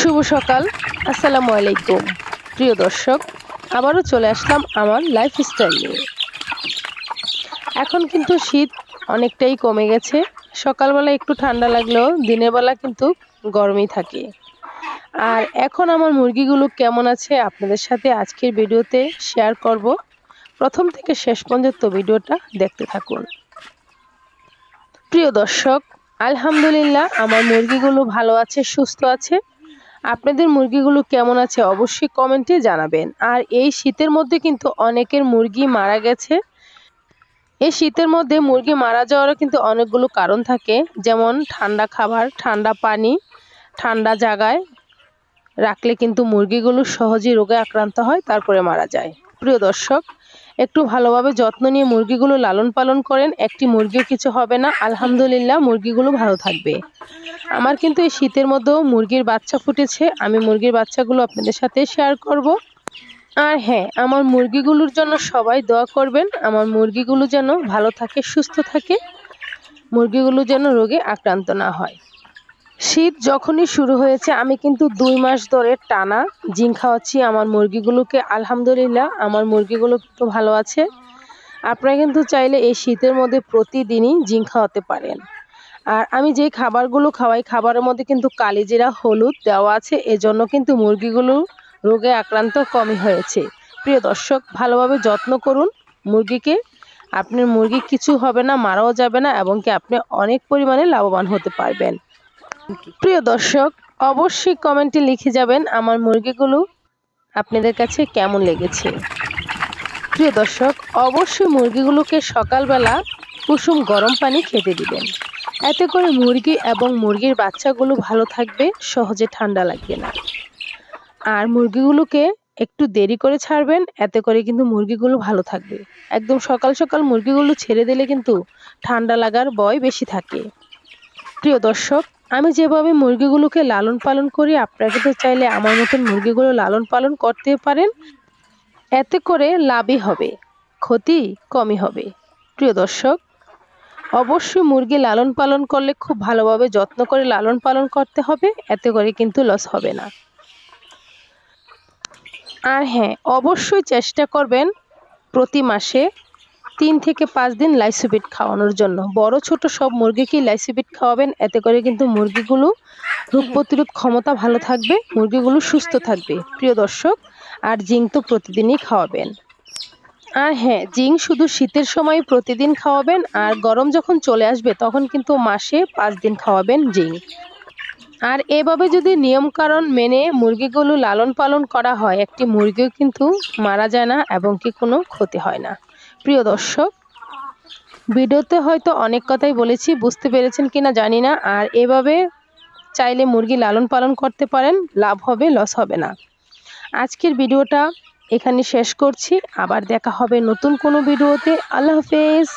শুভ সকাল, আসসালামু আলাইকুম। প্রিয় দর্শক, আবারও চলে আসলাম আমার লাইফস্টাইল নিয়ে। এখন কিন্তু শীত অনেকটাই কমে গেছে। সকালবেলা একটু ঠান্ডা লাগলেও দিনের বেলা কিন্তু গরমই থাকে। আর এখন আমার মুরগিগুলো কেমন আছে আপনাদের সাথে আজকের ভিডিওতে শেয়ার করব। প্রথম থেকে শেষ পর্যন্ত ভিডিওটা দেখতে থাকুন। প্রিয় দর্শক আলহামদুলিল্লাহ, আমার মুরগিগুলো ভালো আছে, সুস্থ আছে। আপনাদের মুরগিগুলো কেমন আছে অবশ্যই কমেন্টে জানাবেন। আর এই শীতের মধ্যে কিন্তু অনেকের মুরগি মারা গেছে। এই শীতের মধ্যে মুরগি মারা যাওয়ারও কিন্তু অনেকগুলো কারণ থাকে। যেমন ঠান্ডা খাবার, ঠান্ডা পানি, ঠান্ডা জায়গায় রাখলে কিন্তু মুরগিগুলো সহজেই রোগে আক্রান্ত হয়, তারপরে মারা যায়। প্রিয় দর্শক একটু ভালোভাবে যত্ন নিয়ে মুরগিগুলো লালন পালন করেন। একটি মুরগিও কিছু হবে না। আলহামদুলিল্লাহ, মুরগিগুলো ভালো থাকবে। আমার কিন্তু এই শীতের মধ্যেও মুরগির বাচ্চা ফুটেছে। আমি মুরগির বাচ্চাগুলো আপনাদের সাথে শেয়ার করব। আর হ্যাঁ আমার মুরগিগুলোর জন্য সবাই দোয়া করবেন। আমার মুরগিগুলো যেন ভালো থাকে, সুস্থ থাকে। মুরগিগুলো যেন রোগে আক্রান্ত না হয়। শীত যখনই শুরু হয়েছে, আমি কিন্তু দুই মাস ধরে টানা জিং খাওয়াচ্ছি আমার মুরগিগুলোকে। আলহামদুলিল্লাহ, আমার মুরগিগুলো কিন্তু ভালো আছে। আপনারা কিন্তু চাইলে এই শীতের মধ্যে প্রতিদিনই জিং খাওয়াতে পারেন। আর আমি যে খাবারগুলো খাওয়াই, খাবারের মধ্যে কিন্তু কালিজিরা, হলুদ দেওয়া আছে। এজন্য কিন্তু মুরগিগুলো রোগে আক্রান্ত কমই হয়েছে। প্রিয় দর্শক, ভালোভাবে যত্ন করুন মুরগিকে। আপনার মুরগি কিছু হবে না, মারাও যাবে না এবং কি আপনি অনেক পরিমাণে লাভবান হতে পারবেন। প্রিয় দর্শক, অবশ্যই কমেন্টে লিখে যাবেন আমার মুরগিগুলো আপনাদের কাছে কেমন লেগেছে। প্রিয় দর্শক, অবশ্যই মুরগিগুলোকে সকালবেলা কুসুম গরম পানি খেতে দিবেন। এতে করে মুরগি এবং মুরগির বাচ্চাগুলো ভালো থাকবে, সহজে ঠান্ডা লাগবে না। আর মুরগিগুলোকে একটু দেরি করে ছাড়বেন, এতে করে কিন্তু মুরগিগুলো ভালো থাকবে। একদম সকাল সকাল মুরগিগুলো ছেড়ে দিলে কিন্তু ঠান্ডা লাগার ভয় বেশি থাকে। প্রিয় দর্শক আমি যেভাবে মুরগিগুলোকে লালন পালন করি আপনারা কিন্তু চাইলে আমার মতন মুরগিগুলো লালন পালন করতে পারেন। এতে করে লাভই হবে, ক্ষতি কমই হবে। প্রিয় দর্শক, অবশ্যই মুরগি লালন পালন করলে খুব ভালোভাবে যত্ন করে লালন পালন করতে হবে, এতে করে কিন্তু লস হবে না। আর হ্যাঁ অবশ্যই চেষ্টা করবেন প্রতি মাসে তিন থেকে পাঁচ দিন লাইসোবিট খাওয়ানোর জন্য। বড়, ছোট সব মুরগিকেই লাইসোবিট খাওয়াবেন। এতে করে কিন্তু মুরগিগুলো রোগ প্রতিরোধ ক্ষমতা ভালো থাকবে, মুরগিগুলো সুস্থ থাকবে। প্রিয় দর্শক, আর জিঙ্ক তো প্রতিদিনই খাওয়াবেন। আর হ্যাঁ জিঙ্ক শুধু শীতের সময় প্রতিদিন খাওয়াবেন, আর গরম যখন চলে আসবে তখন কিন্তু মাসে পাঁচ দিন খাওয়াবেন জিঙ্ক। আর এভাবে যদি নিয়মকানুন মেনে মুরগিগুলো লালন পালন করা হয়, একটি মুরগিও কিন্তু মারা যায় না এবং কি কোনো ক্ষতি হয় না। প্রিয় দর্শক, ভিডিওতে হয়তো অনেক কথাই বলেছি, বুঝতে পেরেছেন কিনা জানি না, আর এভাবে চাইলে মুরগি লালন পালন করতে পারেন, লাভ হবে লস হবে না। আজকের ভিডিওটা এখানে শেষ করছি, আবার দেখা হবে নতুন কোনো ভিডিওতে। আল্লাহ হাফেজ।